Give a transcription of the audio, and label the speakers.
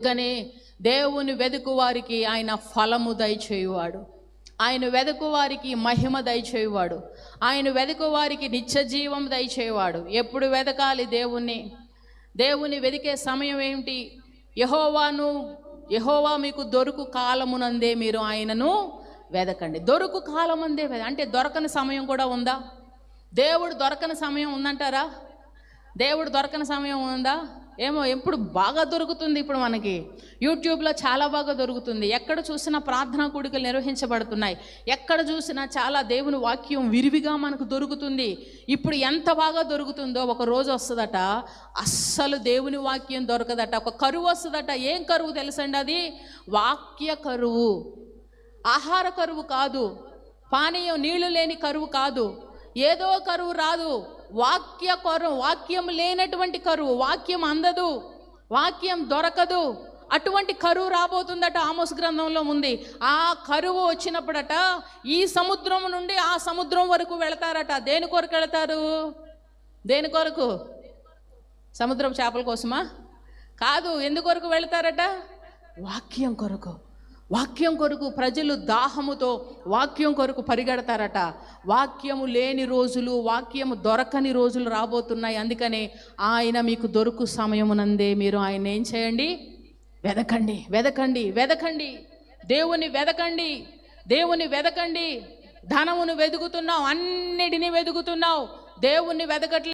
Speaker 1: అందుకనే దేవుని వెదుకు వారికి ఆయన ఫలము దయచేయువాడు. ఆయన వెదుకు వారికి మహిమ దయచేయువాడు. ఆయన వెదుకు వారికి నిత్య జీవం దయచేయువాడు. ఎప్పుడు వెదకాలి దేవుణ్ణి? దేవుని వెదికే సమయం ఏమిటి? యహోవాను యహోవా మీకు దొరుకు కాలమునందే మీరు ఆయనను వెదకండి. దొరుకు కాలమందే వెద అంటే దొరకని సమయం కూడా ఉందా? దేవుడు దొరకని సమయం ఉందంటారా? దేవుడు దొరకని సమయం ఉందా? ఏమో ఎప్పుడు బాగా దొరుకుతుంది ఇప్పుడు మనకి. యూట్యూబ్లో చాలా బాగా దొరుకుతుంది. ఎక్కడ చూసినా ప్రార్థనా కూడికలు నిర్వహించబడుతున్నాయి. ఎక్కడ చూసినా చాలా దేవుని వాక్యం విరివిగా మనకు దొరుకుతుంది. ఇప్పుడు ఎంత బాగా దొరుకుతుందో ఒక రోజు వస్తుందట అస్సలు దేవుని వాక్యం దొరకదట. ఒక కరువు వస్తుందట. ఏం కరువు తెలుసండి అది? వాక్య కరువు. ఆహార కరువు కాదు. పానీయం నీళ్ళు లేని కరువు కాదు. ఏదో కరువు రాదు. వాక్య కరువు వాక్యం లేనటువంటి కరువు వాక్యం అందదు వాక్యం దొరకదు. అటువంటి కరువు రాబోతుందట ఆమోస్ గ్రంథంలో ఉంది. ఆ కరువు వచ్చినప్పుడట ఈ సముద్రం నుండి ఆ సముద్రం వరకు వెళతారట. దేని కొరకు వెళతారు? దేని కొరకు? సముద్రం చేపల కోసమా? కాదు ఎందుకొరకు వెళతారట? వాక్యం కొరకు. వాక్యం కొరకు ప్రజలు దాహముతో వాక్యం కొరకు పరిగెడతారట. వాక్యము లేని రోజులు వాక్యము దొరకని రోజులు రాబోతున్నాయి. అందుకనే ఆయన మీకు దొరుకు సమయమునందే మీరు ఆయన ఏం చేయండి? వెదకండి వెదకండి వెదకండి. దేవుని వెదకండి దేవుని వెదకండి. ధనమును వెదుగుతున్నావు అన్నిటినీ వెదుగుతున్నావు. దేవుణ్ణి వెదకట్లే